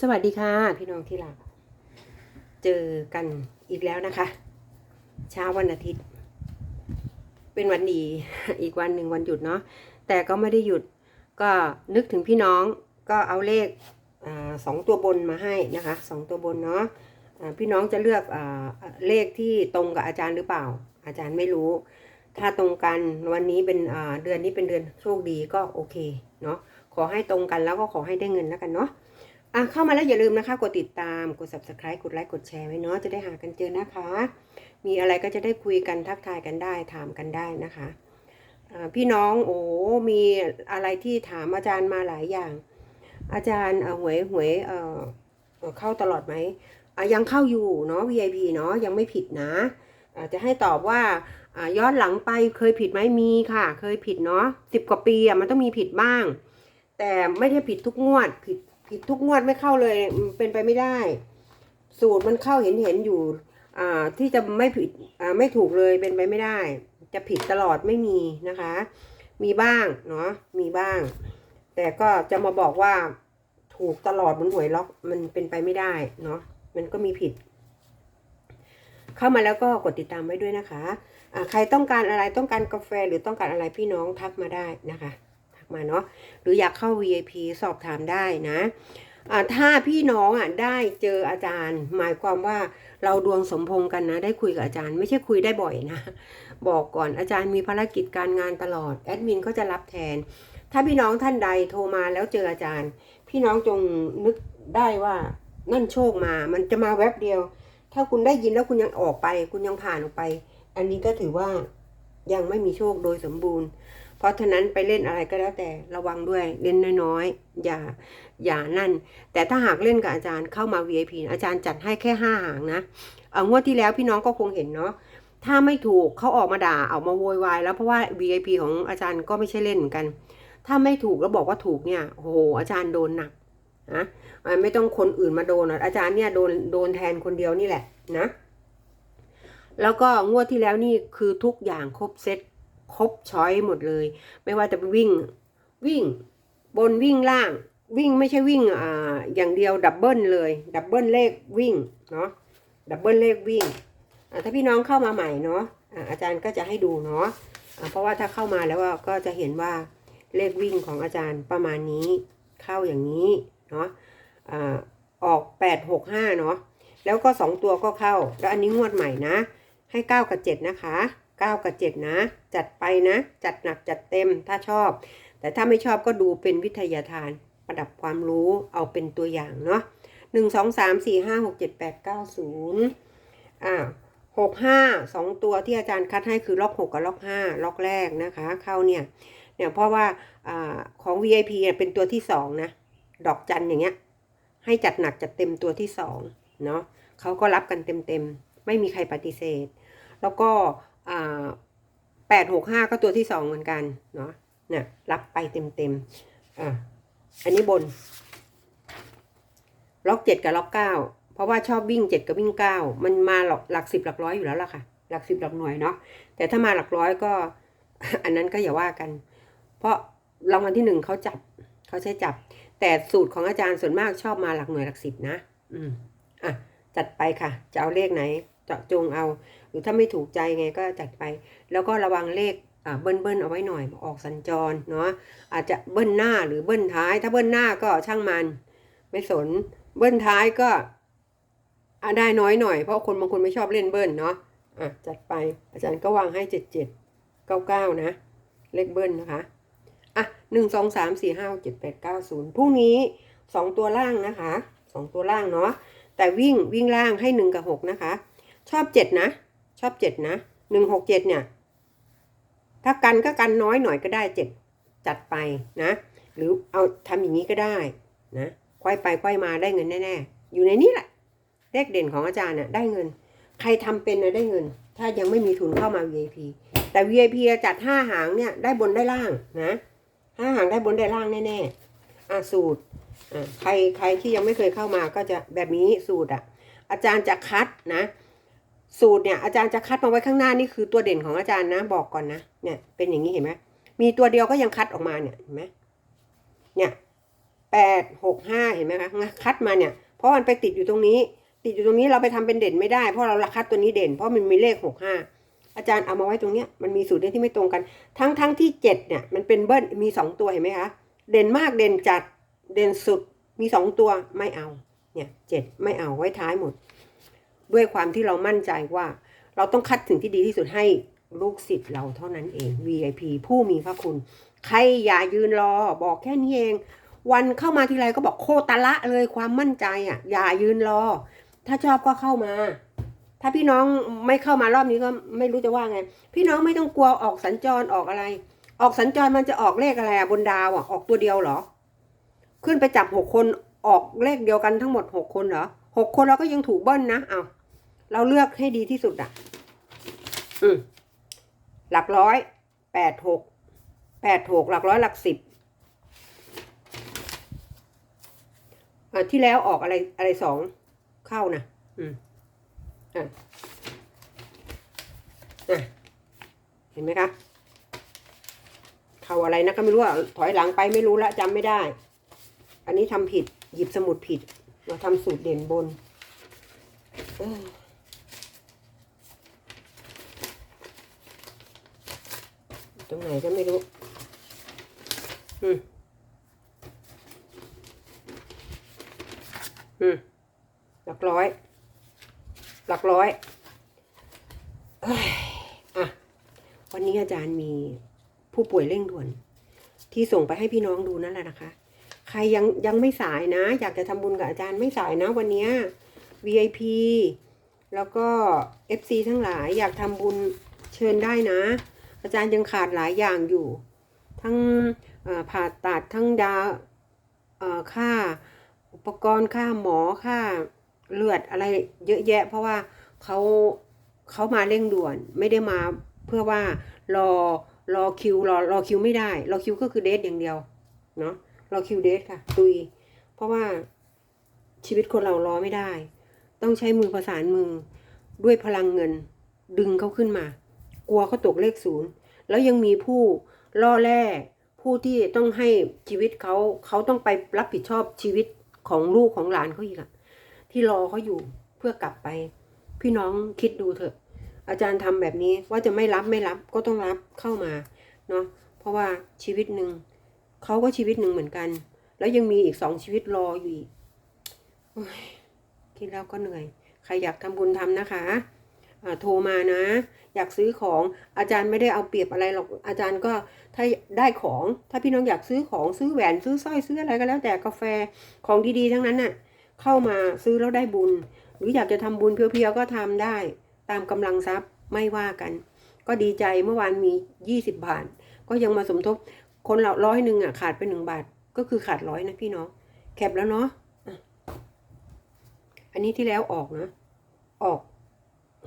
สวัสดีค่ะ พี่น้องที่รัก เจอกันอีกแล้วนะคะ เช้าวันอาทิตย์ เป็นวันดีอีกวันหนึ่งวันหยุดเนาะแต่ก็ไม่ได้หยุดก็นึกถึงพี่น้องก็เอาเลขอสองตัวบนมาให้นะคะสองตัวบนเนาะอ่าพี่น้องจะเลือกอเลขที่ตรงกับอาจารย์หรือเปล่า อาจารย์ไม่รู้ ถ้าตรงกันวันนี้เป็นเดือนนี้เป็นเดือนโชคดีก็โอเคเนาะขอให้ตรงกันแล้วก็ขอให้ได้เงินแล้วกันเนาะ อะเข้ามาแล้วอย่าลืมนะคะ กดติดตาม กด subscribe กดไลค์ กดแชร์ไว้เนาะ จะได้หากันเจอนะคะ มีอะไรก็จะได้คุยกันทักทายกันได้ ถามกันได้นะคะอ่าพี่น้องโอ้มีอะไรที่ถามอาจารย์มาหลายอย่าง อาจารย์หวยหวยเออเข้าตลอดไหมยังเข้าอยู่เนาะ VIP เนาะยังไม่ผิดนะอาจะให้ตอบว่าอ่าย้อนหลังไปเคยผิดไหมมีค่ะ เคยผิดเนาะสิบกว่าปีอะมันต้องมีผิดบ้าง แต่ไม่ได้ผิดทุกงวดผิด ผิดทุกงวดไม่เข้าเลยเป็นไปไม่ได้ สูตรมันเข้าเห็นเห็นอยู่ อ่าที่จะไม่ผิดอ่าไม่ถูกเลยเป็นไปไม่ได้ จะผิดตลอดไม่มีนะคะ มีบ้างเนาะมีบ้าง แต่ก็จะมาบอกว่าถูกตลอดบนหวยล็อกมันเป็นไปไม่ได้เนาะมันก็มีผิด เข้ามาแล้วก็กดติดตามไว้ด้วยนะคะใครต้องการอะไรต้องการกาแฟหรือต้องการอะไรพี่น้องทักมาได้นะคะ มาเนาะหรืออยากเข้า VIP สอบถามได้นะถ้าพี่น้องอะได้เจออาจารย์ หมายความว่าเราดวงสมพงษ์กันนะ ได้คุยกับอาจารย์ไม่ใช่คุยได้บ่อยนะ บอกก่อนอาจารย์มีภารกิจการงานตลอดแอดมินก็จะรับแทน ถ้าพี่น้องท่านใดโทรมาแล้วเจออาจารย์ พี่น้องจงนึกได้ว่านั่นโชคมา มันจะมาแวบเดียว ถ้าคุณได้ยินแล้วคุณยังออกไป คุณยังผ่านออกไป อันนี้ก็ถือว่ายังไม่มีโชคโดยสมบูรณ์ เพราะฉะนั้นไปเล่นอะไรก็แล้วแต่ระวังด้วยเล่นน้อยๆ อย่าอย่านั่น แต่ถ้าหากเล่นกับอาจารย์เข้ามา VIP อาจารย์จัดให้แค่ห้าหางนะเอางวดที่แล้วพี่น้องก็คงเห็นเนาะถ้าไม่ถูกเขาออกมาด่าออกมาโวยวายแล้วเพราะว่า VIP ของอาจารย์ก็ไม่ใช่เล่นเหมือนกัน ถ้าไม่ถูกแล้วบอกว่าถูกเนี่ยโอ้โหอาจารย์โดนหนักนะไม่ต้องคนอื่นมาโดนอาจารย์เนี่ยโดนโดนแทนคนเดียวนี่แหละนะ แล้วก็งวดที่แล้วนี่คือทุกอย่างครบเซต ครบช้อยหมดเลย ไม่ว่าจะวิ่งวิ่งบนวิ่งล่าง วิ่งไม่ใช่วิ่งอ่าอย่างเดียวดับเบิลเลย ดับเบิลเลขวิ่งเนาะดับเบิลเลขวิ่งถ้าพี่น้องเข้ามาใหม่เนาะอาจารย์ก็จะให้ดูเนาะอ่าเพราะว่าถ้าเข้ามาแล้วก็จะเห็นว่าเลขวิ่งของอาจารย์ประมาณนี้เข้าอย่างนี้เนาะอออกแปดหกห้าเนาะแล้วก็สองตัวก็เข้า แล้วอันนี้งวดใหม่นะ ให้เก้ากับเจ็ดนะคะ เก้ากับเจ็ดนะ จัดไปนะ จัดหนักจัดเต็มถ้าชอบ แต่ถ้าไม่ชอบก็ดูเป็นวิทยาทาน ประดับความรู้เอาเป็นตัวอย่างเนาะหนึ่งสองสามสี่ห้าหกเจ็ดแปดเก้าศูนย์อ่าหกห้าสองตัวที่อาจารย์คัดให้คือล็อกหกกับล็อกห้าล็อกแรกนะคะ เข้าเนี่ยเนี่ยเพราะว่าอ่าของ VIP เนี่ยเป็นตัวที่สองนะ ดอกจันอย่างเงี้ย ให้จัดหนักจัดเต็มตัวที่สองเนาะเขาก็รับกันเต็มเต็มๆไม่มีใครปฏิเสธ แล้วก็ แปดหกห้าก็ตัวที่สองเหมือนกันเนาะเนี่ยรับไปเต็มเต็มๆอ่าอันนี้บน ล็อกเจ็ดกับล็อกเก้าเพราะว่าชอบวิ่งเจ็ดกับวิ่งเก้ามันมาหลักหลักสิบหลักร้อยอยู่แล้วล่ะค่ะ หลักสิบหลักหน่วยเนาะแต่ถ้ามาหลักร้อยก็ อันนั้นก็อย่าว่ากัน เพราะรางวัลที่หนึ่งเขาจับเขาใช้จับ แต่สูตรของอาจารย์ส่วนมากชอบมาหลักหน่วยหลักสิบนะ อืมอะจัดไปค่ะ จะเอาเลขไหน เจาะจงเอา รือถ้าไม่ถูกใจไงก็จัดไป แล้วก็ระวังเลขอ่าเบิ้ลเบิ้ลเอาไว้หน่อยออกสัญจรเนาะอาจจะเบิ้ลหน้าหรือเบิ้ลท้าย ถ้าเบิ้ลหน้าก็ช่างมัน ไม่สนเบิ้ลท้ายก็ได้น้อยหน่อยเพราะคนบางคนไม่ชอบเล่นเบิ้ลเนาะอะจัดไปอาจารย์ก็วางให้เจ็ดเจ็ดเก้าเก้านะ เลขเบิ้ลนะคะอะหนึ่งสองสามสี่ห้าเจ็ดแปดเก้าศูนย์พรุ่งนี้สองตัวล่างนะคะสองตัวล่างเนาะแต่วิ่งวิ่งล่างให้หนึ่งกับหกนะคะ ชอบเจ็ดนะ ชอบเจ็ดนะหนึ่งหกเจ็ดเนี่ย ถ้ากันก็กันน้อยหน่อยก็ได้เจ็ดจัดไปนะ หรือเอาทำอย่างนี้ก็ได้นะค่อยไปค่อยมาได้เงินแน่ๆ อยู่ในนี้แหละเลขเด่นของอาจารย์เนี่ยได้เงิน ใครทำเป็นนะได้เงิน ถ้ายังไม่มีทุนเข้ามา VIP แต่ VIP จัดห้าหางเนี่ยได้บนได้ล่างนะห้าหางได้บนได้ล่างแน่ๆอะสูตรอะใครใครที่ยังไม่เคยเข้ามาก็จะแบบนี้สูตรอะอาจารย์จะคัดนะ สูตรเนี่ยอาจารย์จะคัดมาไว้ข้างหน้านี่คือตัวเด่นของอาจารย์นะบอกก่อนนะเนี่ยเป็นอย่างนี้เห็นไหมมีตัวเดียวก็ยังคัดออกมาเนี่ยเห็นไหมเนี่ยแปดหกห้าเห็นไหมคะคัดมาเนี่ย เพราะมันไปติดอยู่ตรงนี้ ติดอยู่ตรงนี้เราไปทำเป็นเด่นไม่ได้เพราะเราคัดตัวนี้เด่น เพราะมันมีเลขหกห้าอาจารย์เอามาไว้ตรงเนี้ยมันมีสูตรที่ไม่ตรงกัน ทั้งทั้งที่เจ็ดเนี่ยมันเป็นเบิ้ลมีสองตัวเห็นไหมคะเด่นมากเด่นจัดเด่นสุดมีสองตัวไม่เอาเนี่ยเจ็ดไม่เอาไว้ท้ายหมด ด้วยความที่เรามั่นใจว่า เราต้องคัดสิ่งที่ดีที่สุดให้ลูกศิษย์เราเท่านั้นเอง VIP ผู้มีพระคุณ ใครอย่ายืนรอ บอกแค่นี้เอง วันเข้ามาทีไรก็บอกโคตรละเลยความมั่นใจอะ อย่ายืนรอ ถ้าชอบก็เข้ามา ถ้าพี่น้องไม่เข้ามารอบนี้ก็ไม่รู้จะว่าไง พี่น้องไม่ต้องกลัวออกสัญจรออกอะไร ออกสัญจรมันจะออกเลขอะไรอะบนดาวอะออกตัวเดียวเหรอ ขึ้นไปจับหกคนออกเลขเดียวกันทั้งหมดหกคนเหรอหกคนเราก็ยังถูกเบิ้ลนะเอา เราเลือกให้ดีที่สุดอะอืมหลักร้อยแปดหกแปดหกหลักร้อยหลักสิบอะที่แล้วออกอะไรอะไรสองเข้านะอืมอะอะเห็นไหมคะเขาอะไรนะก็ไม่รู้อะถอยหลังไปไม่รู้ละจำไม่ได้ อันนี้ทำผิดหยิบสมุดผิด เราทำสูตรเด่นบน เอ้ย ตรงไหนก็ไม่รู้อืมอืมหลักร้อย หลักร้อยเอ้ยอะวันนี้อาจารย์มีผู้ป่วยเร่งด่วน ที่ส่งไปให้พี่น้องดูนั่นแหละนะคะ ใครยังยังไม่สายนะ อยากจะทำบุญกับอาจารย์ไม่สายนะ วันเนี้ย VIP แล้วก็ FC ทั้งหลายอยากทำบุญเชิญได้นะ อาจารย์ยังขาดหลายอย่างอยู่ ทั้งผ่าตัดทั้งยาค่าอุปกรณ์ค่าหมอค่าเลือดอะไรเยอะแยะ เพราะว่าเขาเขามาเร่งด่วนไม่ได้มาเพื่อว่ารอรอคิวรอรอคิวไม่ได้ รอคิวก็คือเดทอย่างเดียวเนาะรอคิวเดทค่ะตุย เพราะว่าชีวิตคนเรารอไม่ได้ ต้องใช้มือประสานมือด้วยพลังเงินดึงเขาขึ้นมา กลัวเขาตกเลขศูนย์แล้วยังมีผู้ล่อแร่ผู้ที่ต้องให้ชีวิตเขาเขาต้องไปรับผิดชอบชีวิตของลูกของหลานเขาอีกอะที่รอเขาอยู่เพื่อกลับไป พี่น้องคิดดูเถอะ อาจารย์ทำแบบนี้ว่าจะไม่รับไม่รับก็ต้องรับเข้ามาเนาะเพราะว่าชีวิตหนึ่งเขาก็ชีวิตหนึ่งเหมือนกัน แล้วยังมีอีกสองชีวิตรออยู่อีกคิดแล้วก็เหนื่อย ใครอยากทำบุญทำนะคะโทรมานะ อยากซื้อของอาจารย์ไม่ได้เอาเปรียบอะไรหรอกอาจารย์ก็ถ้าได้ของ ถ้าพี่น้องอยากซื้อของซื้อแหวนซื้อสร้อยซื้ออะไรก็แล้วแต่กาแฟของดีๆ ทั้งนั้นน่ะเข้ามาซื้อแล้วได้บุญ หรืออยากจะทำบุญเพียวๆก็ทำได้ตามกำลังทรัพย์ไม่ว่ากัน ก็ดีใจเมื่อวานมียี่สิบบาท ก็ยังมาสมทบคนเราร้อยหนึ่งอะขาดไปหนึ่งบาทก็คือขาดร้อยนะพี่น้องแคปแล้วเนาะอันนี้ที่แล้วออกนะ ออก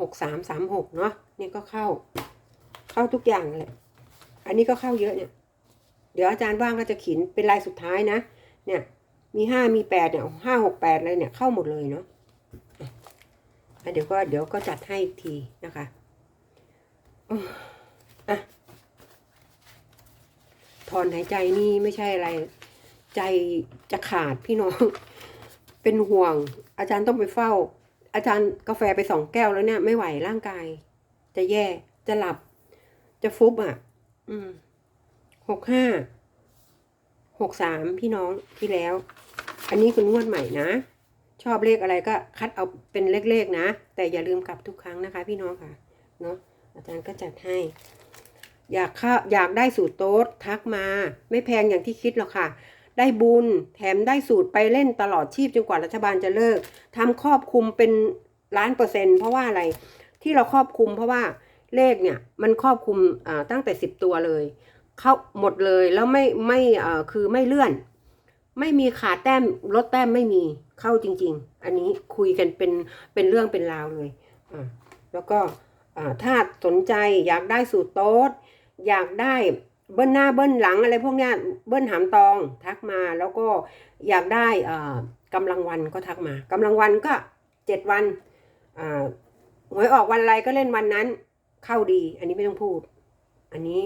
หกสามสามหกเนาะนี่ก็เข้า เข้าทุกอย่างเลยอันนี้ก็เข้าเยอะเนี่ย เดี๋ยวอาจารย์ว่างก็จะขีนเป็นลายสุดท้ายนะ เนี่ย มีห้ามีแปดเนี่ยห้าหกแปดเลยเนี่ยเข้าหมดเลยเนาะอะเดี๋ยวก็เดี๋ยวก็จัดให้อีกทีนะคะอะถอนหายใจนี่ไม่ใช่อะไร ใจจะขาดพี่น้อง เป็นห่วง อาจารย์ต้องไปเฝ้า อาจารย์กาแฟไปสองแก้วแล้วเนี่ย ไม่ไหวร่างกาย จะแย่จะหลับ จะฟุบอะ อืมหกห้าหกสามพี่น้องที่แล้ว อันนี้คืองวดใหม่นะ ชอบเลขอะไรก็คัดเอาเป็นเลขๆนะ แต่อย่าลืมกลับทุกครั้งนะคะ พี่น้องค่ะ เนาะอาจารย์ก็จัดให้ อยากเข้าอยากได้สูตรโต๊ดทักมา ไม่แพงอย่างที่คิดหรอกค่ะ ได้บุญ แถมได้สูตรไปเล่นตลอดชีพจนกว่ารัฐบาลจะเลิกทำครอบคุมเป็นล้านเปอร์เซ็นต์เพราะว่าอะไรที่เราครอบคุมเพราะว่าเลขเนี่ยมันครอบคุมตั้งแต่สิบตัวเลยเข้าหมดเลยแล้วไม่ไม่คือไม่เลื่อน ไม่มีขาดแต้มลดแต้มไม่มีเข้าจริง ๆ อันนี้คุยกันเป็นเป็นเรื่องเป็นราวเลยอ่าแล้วก็ถ้าสนใจอยากได้สูตรโต๊ดอยากได้ เบิ้ลหน้าเบิ้ลหลังอะไรพวกเนี้ยเบิ้ลหามตองทักมาแล้วก็อยากได้อ่ากำลังวันก็ทักมากำลังวันก็เจ็ดวันอ่าหวยออกวันอะไรก็เล่นวันนั้น เข้าดี อันนี้ไม่ต้องพูด อันนี้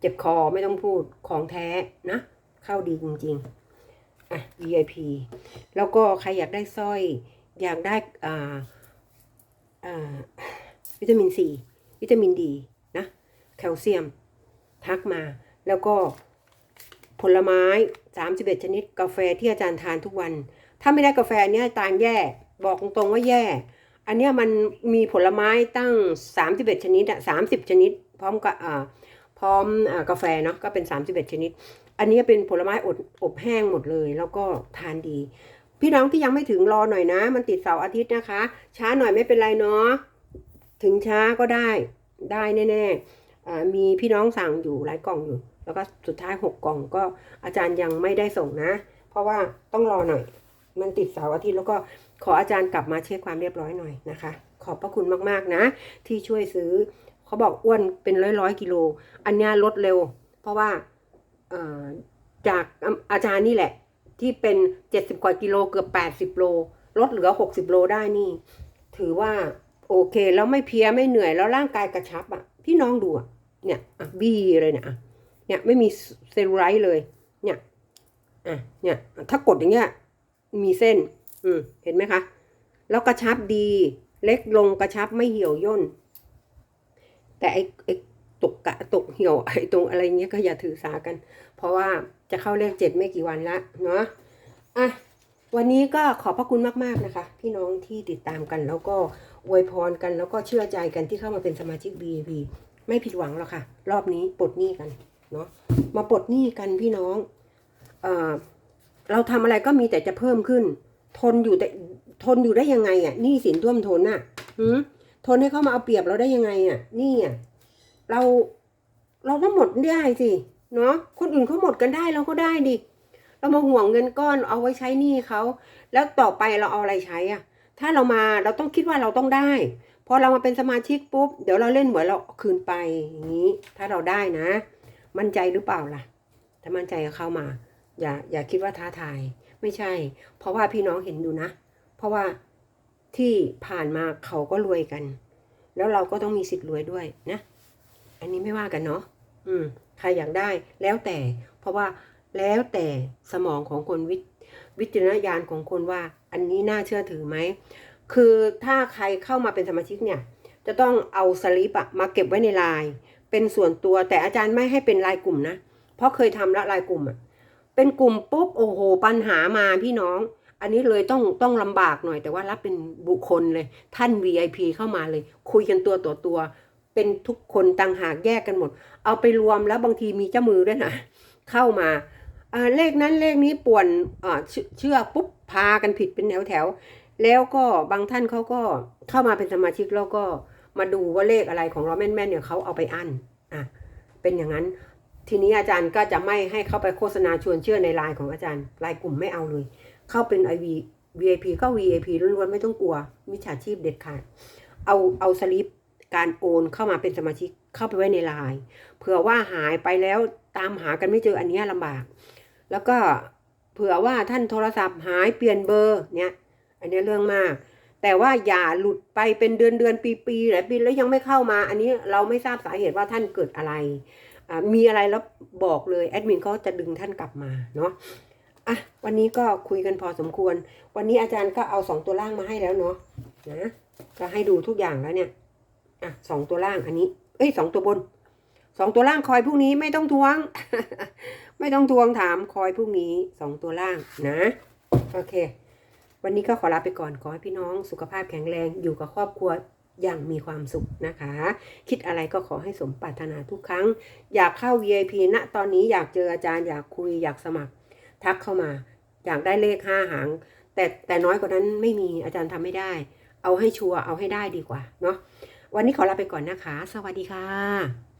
เจ็บคอไม่ต้องพูดของแท้นะ เข้าดีจริงๆอะ VIP แล้วก็ใครอยากได้สร้อย อยากได้อ่าอ่าวิตามินซีวิตามินดีนะ แคลเซียม ทักมา แล้วก็ผลไม้ 31 ชนิด กาแฟที่อาจารย์ทานทุกวัน ถ้าไม่ได้กาแฟเนี้ยตานแย่ บอกตรงๆว่าแย่ อันเนี้ยมันมีผลไม้ตั้ง 31 ชนิดอะ30 ชนิด พร้อมกับอ่าพร้อมอ่ากาแฟเนาะก็เป็น 31 ชนิด อันนี้เป็นผลไม้อบอบแห้งหมดเลย แล้วก็ทานดี พี่น้องที่ยังไม่ถึงรอหน่อยนะ มันติดเสาร์อาทิตย์นะคะ ช้าหน่อยไม่เป็นไรเนาะถึงช้าก็ได้ได้แน่ๆมีพี่น้องสั่งอยู่หลายกล่องอยู่ แล้วก็สุดท้าย 6 กล่องก็อาจารย์ยังไม่ได้ส่งนะ เพราะว่าต้องรอหน่อย มันติดเสาร์อาทิตย์แล้วก็ขออาจารย์กลับมาเช็คความเรียบร้อยหน่อยนะคะ ขอบพระคุณมากๆนะ ที่ช่วยซื้อเขาบอกอ้วนเป็นร้อยร้อยกิโล อันนี้ลดเร็ว เพราะว่าจากอาจารย์นี่แหละ ที่เป็นเจ็ดสิบกว่ากิโลเกือบแปดสิบโล ลดเหลือหกสิบโลได้นี่ ถือว่าโอเค แล้วไม่เพียไม่เหนื่อยแล้วร่างกายกระชับอะ พี่น้องดูอะเนี่ยบี้เลยเนี่ยอะ เนี่ยไม่มีเซลลูไลท์เลย เนี่ยอะเนี่ยถ้ากดอย่างเงี้ยมีเส้น อืมเห็นไหมคะ แล้วกระชับดี เล็กลงกระชับไม่เหี่ยวย่น แต่ไอ้ไอ้ตกกะตกเหี่ยวไอ้ตรงอะไรเงี้ยก็อย่าถือสากัน เพราะว่าจะเข้าเลขเจ็ดไม่กี่วันละเนาะอะวันนี้ก็ขอบพระคุณมากๆนะคะ พี่น้องที่ติดตามกัน แล้วก็อวยพรกันแล้วก็เชื่อใจกันที่เข้ามาเป็นสมาชิก BAP ไม่ผิดหวังหรอกค่ะ รอบนี้ปลดหนี้กัน เนาะมาปลดหนี้กันพี่น้องเอ่อเราทำอะไรก็มีแต่จะเพิ่มขึ้น ทนอยู่แต่ทนอยู่ได้ยังไงอะหนี้สินท่วมทนน่ะหืมทนให้เขามาเอาเปรียบเราได้ยังไงอะนี่อะเราเราต้องหมดได้สิเนาะคนอื่นเขาหมดกันได้เราก็ได้ดิเรามาห่วงเงินก้อนเอาไว้ใช้หนี้เขาแล้วต่อไปเราเอาอะไรใช้อะ ถ้าเรามาเราต้องคิดว่าเราต้องได้พอเรามาเป็นสมาชิกปุ๊บ เดี๋ยวเราเล่นหวยเราคืนไปอย่างนี้ ถ้าเราได้นะ มั่นใจหรือเปล่าล่ะ ถ้ามั่นใจก็เข้ามา อย่าอย่าคิดว่าท้าทาย ไม่ใช่ เพราะว่าพี่น้องเห็นอยู่นะ เพราะว่าที่ผ่านมาเขาก็รวยกัน แล้วเราก็ต้องมีสิทธิ์รวยด้วยนะ อันนี้ไม่ว่ากันเนาะ อืม ใครอยากได้แล้วแต่ เพราะว่าแล้วแต่สมองของคนวิวิจารณญาณของคนว่า อันนี้น่าเชื่อถือไหม คือถ้าใครเข้ามาเป็นสมาชิกเนี่ย จะต้องเอาสลิปอะมาเก็บไว้ในไลน์ เป็นส่วนตัวแต่อาจารย์ไม่ให้เป็นรายกลุ่มนะ เพราะเคยทำละรายกลุ่มอะเป็นกลุ่มปุ๊บโอ้โหปัญหามาพี่น้อง อันนี้เลยต้องต้องลำบากหน่อย แต่ว่ารับเป็นบุคคลเลยท่าน VIP เข้ามาเลย คุยกันตัวต่อตัว เป็นทุกคนต่างหากแยกกันหมด เอาไปรวมแล้วบางทีมีเจ้ามือด้วยนะเข้ามาเลขนั้นเลขนี้ป่วนเชื่อปุ๊บพากันผิดเป็นแถวแถวแล้วก็บางท่านเขาก็เข้ามาเป็นสมาชิกแล้วก็ มาดูว่าเลขอะไรของเราแม่นๆเนี่ยเขาเอาไปอั้นอะเป็นอย่างนั้น ทีนี้อาจารย์ก็จะไม่ให้เข้าไปโฆษณาชวนเชื่อในไลน์ของอาจารย์ไลน์กลุ่มไม่เอาเลย เข้าเป็น IV VIP ก็ VIP ล้วนๆไม่ต้องกลัวมิจฉาชีพเด็ดขาดเอาเอาสลิปการโอนเข้ามาเป็นสมาชิกเข้าไปไว้ในไลน์เผื่อว่าหายไปแล้วตามหากันไม่เจออันนี้ลำบาก แล้วก็เผื่อว่าท่านโทรศัพท์หายเปลี่ยนเบอร์เนี่ย อันนี้เรื่องมาก แต่ว่าอย่าหลุดไปเป็นเดือนเดือนปีปีหลายปีแล้วยังไม่เข้ามา อันนี้เราไม่ทราบสาเหตุว่าท่านเกิดอะไร มีอะไรแล้วบอกเลยแอดมินเขาจะดึงท่านกลับมาเนาะอะวันนี้ก็คุยกันพอสมควร วันนี้อาจารย์ก็เอาสองตัวล่างมาให้แล้วเนาะนะก็ให้ดูทุกอย่างแล้วเนี่ยอะสองตัวล่างอันนี้ เอ้ยสองตัวบนสองตัวล่างคอยพรุ่งนี้ไม่ต้องทวง ไม่ต้องทวงถามคอยพรุ่งนี้สองตัวล่างนะ โอเค วันนี้ก็ขอลาไปก่อนขอให้พี่น้องสุขภาพแข็งแรงอยู่กับครอบครัวอย่างมีความสุขนะคะ คิดอะไรก็ขอให้สมปรารถนาทุกครั้ง อยากเข้า VIP ณตอนนี้อยากเจออาจารย์อยากคุยอยากสมัคร ทักเข้ามา อยากได้เลขห้าหาง แต่แต่น้อยกว่านั้นไม่มีอาจารย์ทำไม่ได้ เอาให้ชัวร์เอาให้ได้ดีกว่าเนาะวันนี้ขอลาไปก่อนนะคะ สวัสดีค่ะ